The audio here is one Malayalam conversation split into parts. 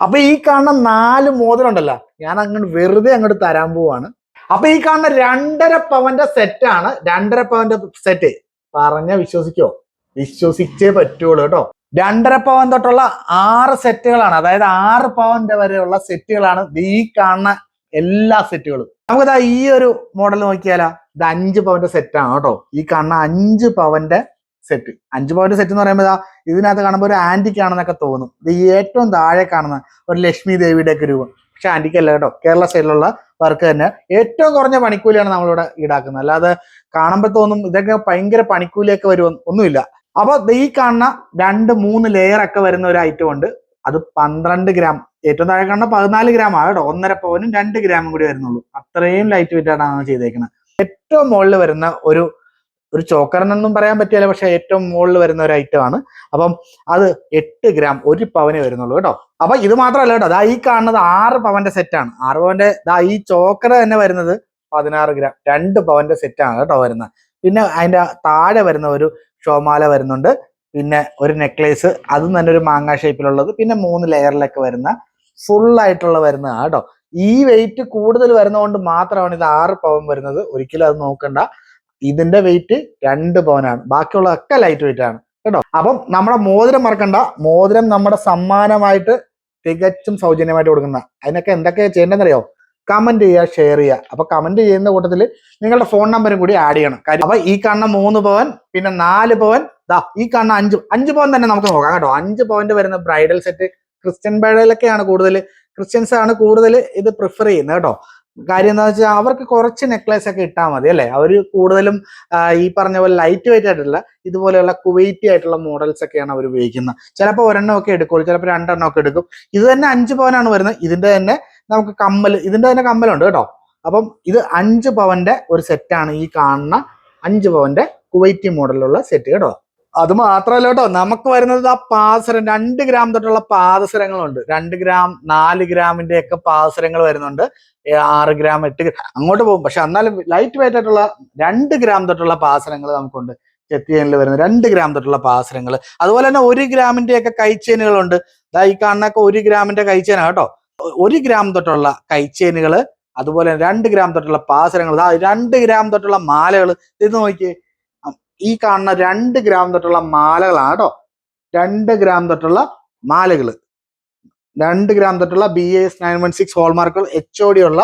അപ്പൊ ഈ കാണുന്ന നാല് മോതിരം ഉണ്ടല്ലോ ഞാൻ അങ്ങോട്ട് വെറുതെ അങ്ങോട്ട് തരാൻ പോവാണ്. അപ്പൊ ഈ കാണുന്ന രണ്ടര പവന്റെ സെറ്റാണ് രണ്ടര പവന്റെ സെറ്റ് പറഞ്ഞ വിശ്വസിക്കോ? വിശ്വസിച്ചേ പറ്റുള്ളൂ കേട്ടോ. രണ്ടര പവൻ തൊട്ടുള്ള ആറ് സെറ്റുകളാണ് അതായത് ആറ് പവന്റെ വരെയുള്ള സെറ്റുകളാണ് ഈ കാണുന്ന എല്ലാ സെറ്റുകളും നമുക്കിതാ ഈ ഒരു മോഡൽ നോക്കിയാലാ ഇത് അഞ്ച് പവന്റെ സെറ്റാണ് കേട്ടോ. ഈ കാണുന്ന അഞ്ച് പവന്റെ സെറ്റ് അഞ്ച് പവന്റെ സെറ്റ് എന്ന് പറയുമ്പോൾ ഇതാ ഇതിനകത്ത് കാണുമ്പോൾ ഒരു ആന്റിക് ആണെന്നൊക്കെ തോന്നും. ഇത് ഏറ്റവും താഴെ കാണുന്ന ഒരു ലക്ഷ്മി ദേവിയുടെ ഒക്കെ രൂപം. പക്ഷെ ആന്റിക് അല്ല കേട്ടോ. കേരള സൈഡിലുള്ള വർക്ക് തന്നെ. ഏറ്റവും കുറഞ്ഞ പണിക്കൂലിയാണ് നമ്മളിവിടെ ഈടാക്കുന്നത്. അല്ലാതെ കാണുമ്പോൾ തോന്നും ഇതൊക്കെ ഭയങ്കര പണിക്കൂലിയൊക്കെ വരും ഒന്നുമില്ല. അപ്പൊ ഈ കാണുന്ന രണ്ട് മൂന്ന് ലെയർ ഒക്കെ വരുന്ന ഒരു ഐറ്റം ഉണ്ട്. അത് പന്ത്രണ്ട് ഗ്രാം ഏറ്റവും താഴെ കാണുന്ന പതിനാല് ഗ്രാം ആണ് കേട്ടോ. ഒന്നര പവനും രണ്ട് ഗ്രാമും കൂടി വരുന്നുള്ളൂ. അത്രയും ലൈറ്റ് വെയിറ്റ് ആണ് നമ്മൾ ചെയ്തേക്കുന്നത് ഏറ്റവും മുകളിൽ വരുന്ന ഒരു ഒരു ചോക്കറെന്നൊന്നും പറയാൻ പറ്റില്ല പക്ഷെ ഏറ്റവും മുകളിൽ വരുന്ന ഒരു ഐറ്റം ആണ്. അപ്പം അത് എട്ട് ഗ്രാം ഒരു പവനെ വരുന്നുള്ളൂ കേട്ടോ. അപ്പൊ ഇത് മാത്രമല്ല കേട്ടോ ദാ ഈ കാണുന്നത് ആറ് പവന്റെ സെറ്റാണ് ആറ് പവന്റെ ദാ ഈ ചോക്കർ തന്നെ വരുന്നത് പതിനാറ് ഗ്രാം രണ്ട് പവന്റെ സെറ്റാണ് കേട്ടോ വരുന്നത്. പിന്നെ അതിന്റെ താഴെ വരുന്ന ഒരു ഷോമാല വരുന്നുണ്ട്. പിന്നെ ഒരു നെക്ലേസ് അതും തന്നെ ഒരു മാങ്ങ ഷേപ്പിലുള്ളത് പിന്നെ മൂന്ന് ലെയറിലൊക്കെ വരുന്ന ഫുൾ ആയിട്ടുള്ള വരുന്നതാണ് കേട്ടോ. ഈ വെയിറ്റ് കൂടുതൽ വരുന്നതുകൊണ്ട് മാത്രമാണ് ഇത് ആറ് പവൻ വരുന്നത്. ഒരിക്കലും അത് നോക്കണ്ട. ഇതിന്റെ വെയിറ്റ് രണ്ട് പവനാണ്. ബാക്കിയുള്ളതൊക്കെ ലൈറ്റ് വെയിറ്റ് ആണ്. കേട്ടോ? അപ്പം നമ്മുടെ മോതിരം മറക്കണ്ട. മോതിരം നമ്മുടെ സമ്മാനമായിട്ട് തികച്ചും സൗജന്യമായിട്ട് കൊടുക്കുന്ന. അതിനൊക്കെ എന്തൊക്കെ ചെയ്യേണ്ടതെന്നറിയോ? കമന്റ് ചെയ്യുക ഷെയർ ചെയ്യുക. അപ്പൊ കമന്റ് ചെയ്യുന്ന കൂട്ടത്തിൽ നിങ്ങളുടെ ഫോൺ നമ്പറും കൂടി ആഡ് ചെയ്യണം. കാര്യം അപ്പൊ ഈ കാണുന്ന മൂന്ന് പവൻ പിന്നെ നാല് പവൻ ദാ ഈ കാണുന്ന അഞ്ച് അഞ്ച് പവൻ തന്നെ നമുക്ക് നോക്കാം കേട്ടോ. അഞ്ച് പവന്റെ വരുന്ന ബ്രൈഡൽ സെറ്റ് ക്രിസ്ത്യൻ ബ്രൈഡലൊക്കെയാണ് കൂടുതൽ ക്രിസ്ത്യൻസ് ആണ് കൂടുതൽ ഇത് പ്രിഫർ ചെയ്യുന്നത് കേട്ടോ. കാര്യം എന്താ വെച്ചാൽ അവർക്ക് കുറച്ച് നെക്ലേസ് ഒക്കെ ഇട്ടാൽ മതി അല്ലേ? അവർ കൂടുതലും ഈ പറഞ്ഞ പോലെ ലൈറ്റ് വെയിറ്റ് ആയിട്ടുള്ള ഇതുപോലെയുള്ള കുവൈറ്റി ആയിട്ടുള്ള മോഡൽസ് ഒക്കെയാണ് അവർ ഉപയോഗിക്കുന്നത്. ചിലപ്പോൾ ഒരെണ്ണം ഒക്കെ എടുക്കുള്ളൂ ചിലപ്പോൾ രണ്ടെണ്ണം ഒക്കെ എടുക്കും. ഇത് തന്നെ അഞ്ച് പവനാണ് വരുന്നത്. ഇതിന്റെ തന്നെ നമുക്ക് കമ്മൽ ഇതിന്റെ തന്നെ കമ്മലുണ്ട് കേട്ടോ. അപ്പം ഇത് അഞ്ച് പവന്റെ ഒരു സെറ്റാണ് ഈ കാണുന്ന അഞ്ച് പവന്റെ കുവൈറ്റി മോഡലുള്ള സെറ്റ് കേട്ടോ. അത് മാത്രമല്ല കേട്ടോ നമുക്ക് വരുന്നത് ആ പാദസരം രണ്ട് ഗ്രാം തൊട്ടുള്ള പാദസരങ്ങളുണ്ട്. രണ്ട് ഗ്രാം നാല് ഗ്രാമിന്റെ ഒക്കെ പാദസരങ്ങൾ വരുന്നുണ്ട്. ആറ് ഗ്രാം എട്ട് ഗ്രാം അങ്ങോട്ട് പോകും. പക്ഷെ എന്നാലും ലൈറ്റ് വെയിറ്റ് ആയിട്ടുള്ള രണ്ട് ഗ്രാം തൊട്ടുള്ള പാദസരങ്ങൾ നമുക്കുണ്ട്. ചെത്തിയനിൽ വരുന്ന രണ്ട് ഗ്രാം തൊട്ടുള്ള പാദസരങ്ങൾ. അതുപോലെ തന്നെ ഒരു ഗ്രാമിന്റെ ഒക്കെ കൈച്ചേനുകളുണ്ട്. ദാ ഈ കാണുന്നൊക്കെ ഒരു ഗ്രാമിന്റെ കൈച്ചേന കേട്ടോ. ഒരു ഗ്രാം തൊട്ടുള്ള കൈച്ചേനുകൾ അതുപോലെ രണ്ട് ഗ്രാം തൊട്ടുള്ള പാസരങ്ങൾ രണ്ട് ഗ്രാം തൊട്ടുള്ള മാലകൾ ഇത് നോക്കിയേ ഈ കാണുന്ന രണ്ട് ഗ്രാം തൊട്ടുള്ള മാലകളാണ് കേട്ടോ. രണ്ട് ഗ്രാം തൊട്ടുള്ള മാലകൾ രണ്ട് ഗ്രാം തൊട്ടുള്ള B S nine one six ഹോൾമാർക്കുകൾ H O D ഉള്ള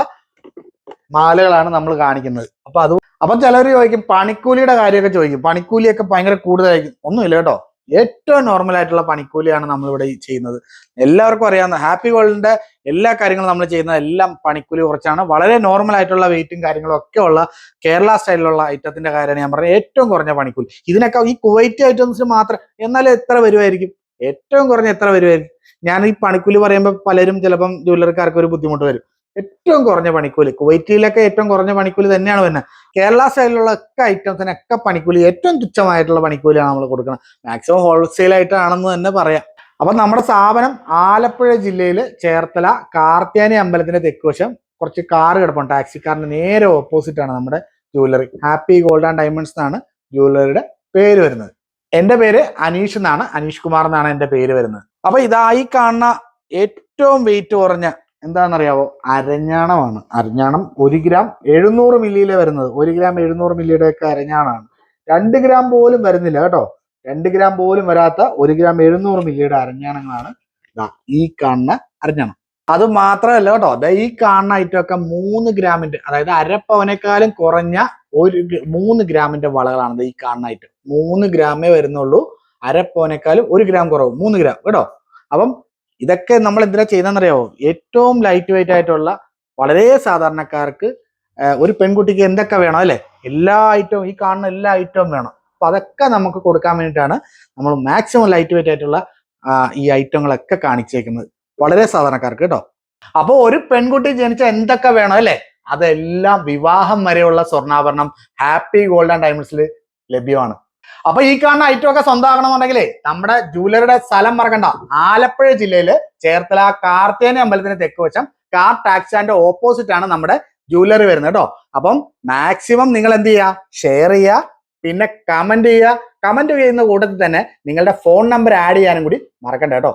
മാലകളാണ് നമ്മൾ കാണിക്കുന്നത്. അപ്പൊ അത് അപ്പൊ ചിലർ ചോദിക്കും പണിക്കൂലിയുടെ കാര്യമൊക്കെ ചോദിക്കും. പണിക്കൂലിയൊക്കെ ഭയങ്കര കൂടുതലായിരിക്കും. ഒന്നുമില്ല കേട്ടോ. ഏറ്റവും നോർമൽ ആയിട്ടുള്ള പണിക്കൂലിയാണ് നമ്മളിവിടെ ചെയ്യുന്നത്. എല്ലാവർക്കും അറിയാവുന്ന ഹാപ്പി വേൾഡിന്റെ എല്ലാ കാര്യങ്ങളും നമ്മൾ ചെയ്യുന്നത് എല്ലാം പണിക്കൂലി കുറച്ചാണ്. വളരെ നോർമൽ ആയിട്ടുള്ള വെയിറ്റും കാര്യങ്ങളും ഒക്കെ ഉള്ള കേരള സ്റ്റൈലിലുള്ള ഐറ്റത്തിന്റെ കാര്യമാണ് ഞാൻ പറഞ്ഞത്. ഏറ്റവും കുറഞ്ഞ പണിക്കൂലി. ഇതിനൊക്കെ ഈ കുവൈറ്റ് ഐറ്റംസ് മാത്രം എന്നാലും എത്ര വരുമായിരിക്കും ഏറ്റവും കുറഞ്ഞ എത്ര വരുമായിരിക്കും ഞാൻ ഈ പണിക്കൂലി പറയുമ്പോൾ പലരും ചിലപ്പം ജ്വല്ലറിക്കാർക്ക് ഒരു ബുദ്ധിമുട്ട് വരും. ഏറ്റവും കുറഞ്ഞ പണിക്കൂലി. കുവൈറ്റിലൊക്കെ ഏറ്റവും കുറഞ്ഞ പണിക്കൂലി തന്നെയാണ് വരുന്നത് കേരള സ്റ്റൈലിലുള്ള ഒക്കെ ഐറ്റംസിനൊക്കെ പണിക്കൂലി ഏറ്റവും തുച്ഛമായിട്ടുള്ള പണിക്കൂലിയാണ് നമ്മൾ കൊടുക്കുന്നത് മാക്സിമം ഹോൾസെയിൽ ആയിട്ടാണെന്ന് തന്നെ പറയാം. അപ്പൊ നമ്മുടെ സ്ഥാപനം ആലപ്പുഴ ജില്ലയിൽ ചേർത്തല കാർത്തിയാനി അമ്പലത്തിന്റെ തെക്കുവശം കുറച്ച് കാർ കിടപ്പുണ്ട്. ടാക്സി കാറിന്റെ നേരെ ഓപ്പോസിറ്റ് ആണ് നമ്മുടെ jewellery happy gold and diamonds എന്നാണ് ജുവല്ലറിയുടെ പേര് വരുന്നത്. എന്റെ പേര് അനീഷ് എന്നാണ് അനീഷ് കുമാർ എന്നാണ് എന്റെ പേര് വരുന്നത്. അപ്പൊ ഇതായി കാണുന്ന ഏറ്റവും വെയിറ്റ് കുറഞ്ഞ എന്താണെന്നറിയാവോ? അരഞ്ഞാണമാണ്. അരഞ്ഞാണം ഒരു ഗ്രാം എഴുന്നൂറ് മില്ലിയിലെ വരുന്നത്. ഒരു ഗ്രാം എഴുന്നൂറ് മില്ലിയുടെ ഒക്കെ അരഞ്ഞാണാണ്. രണ്ട് ഗ്രാം പോലും വരുന്നില്ല കേട്ടോ. രണ്ട് ഗ്രാം പോലും വരാത്ത ഒരു ഗ്രാം എഴുന്നൂറ് മില്ലിയുടെ അരഞ്ഞാണങ്ങളാണ് ഈ കാണുന്ന അരഞ്ഞാണം. അത് മാത്രമല്ല കേട്ടോ. അതായത് ഈ കാണുന്ന ഐറ്റം ഒക്കെ മൂന്ന് ഗ്രാമിന്റെ അതായത് അരപ്പവനേക്കാളും കുറഞ്ഞ ഒരു മൂന്ന് ഗ്രാമിന്റെ വളകളാണ് ഈ കാണുന്ന ഐറ്റം. മൂന്ന് ഗ്രാമേ വരുന്നുള്ളൂ. അരപ്പവനേക്കാളും ഒരു ഗ്രാം കുറവ്. മൂന്ന് ഗ്രാം കേട്ടോ. അപ്പം ഇതൊക്കെ നമ്മൾ എന്തിനാ ചെയ്യുന്നതെന്നറിയാവോ? ഏറ്റവും ലൈറ്റ് വെയിറ്റ് ആയിട്ടുള്ള വളരെ സാധാരണക്കാർക്ക് ഒരു പെൺകുട്ടിക്ക് എന്തൊക്കെ വേണം അല്ലേ? എല്ലാ ഐറ്റവും ഈ കാണുന്ന എല്ലാ ഐറ്റവും വേണം. അപ്പൊ അതൊക്കെ നമുക്ക് കൊടുക്കാൻ വേണ്ടിയിട്ടാണ് നമ്മൾ മാക്സിമം ലൈറ്റ് വെയിറ്റ് ആയിട്ടുള്ള ഈ ഐറ്റങ്ങളൊക്കെ കാണിച്ചേക്കുന്നത്. വളരെ സാധാരണക്കാർക്ക് കേട്ടോ അപ്പോൾ ഒരു പെൺകുട്ടി ജനിച്ച എന്തൊക്കെ വേണം അല്ലേ? അതെല്ലാം വിവാഹം വരെയുള്ള സ്വർണാഭരണം ഹാപ്പി ഗോൾഡൻ ഡയമണ്ട്സിൽ ലഭ്യമാണ്. അപ്പൊ ഈ കാണുന്ന ഐറ്റം ഒക്കെ സ്വന്തമാക്കണമെന്നുണ്ടെങ്കിലേ നമ്മുടെ ജൂലറുടെ സ്ഥലം മറക്കണ്ട. ആലപ്പുഴ ജില്ലയിൽ ചേർത്തല കാർത്തേന അമ്പലത്തിന് തെക്ക് വശം കാർ ടാക്സിന്റെ ഓപ്പോസിറ്റ് ആണ് നമ്മുടെ ജൂലറി വരുന്നത് കേട്ടോ. അപ്പം മാക്സിമം നിങ്ങൾ എന്ത് ചെയ്യുക? ഷെയർ ചെയ്യുക പിന്നെ കമന്റ് ചെയ്യുക. കമന്റ് ചെയ്യുന്ന കൂട്ടത്തിൽ തന്നെ നിങ്ങളുടെ ഫോൺ നമ്പർ ആഡ് ചെയ്യാനും കൂടി മറക്കണ്ട കേട്ടോ.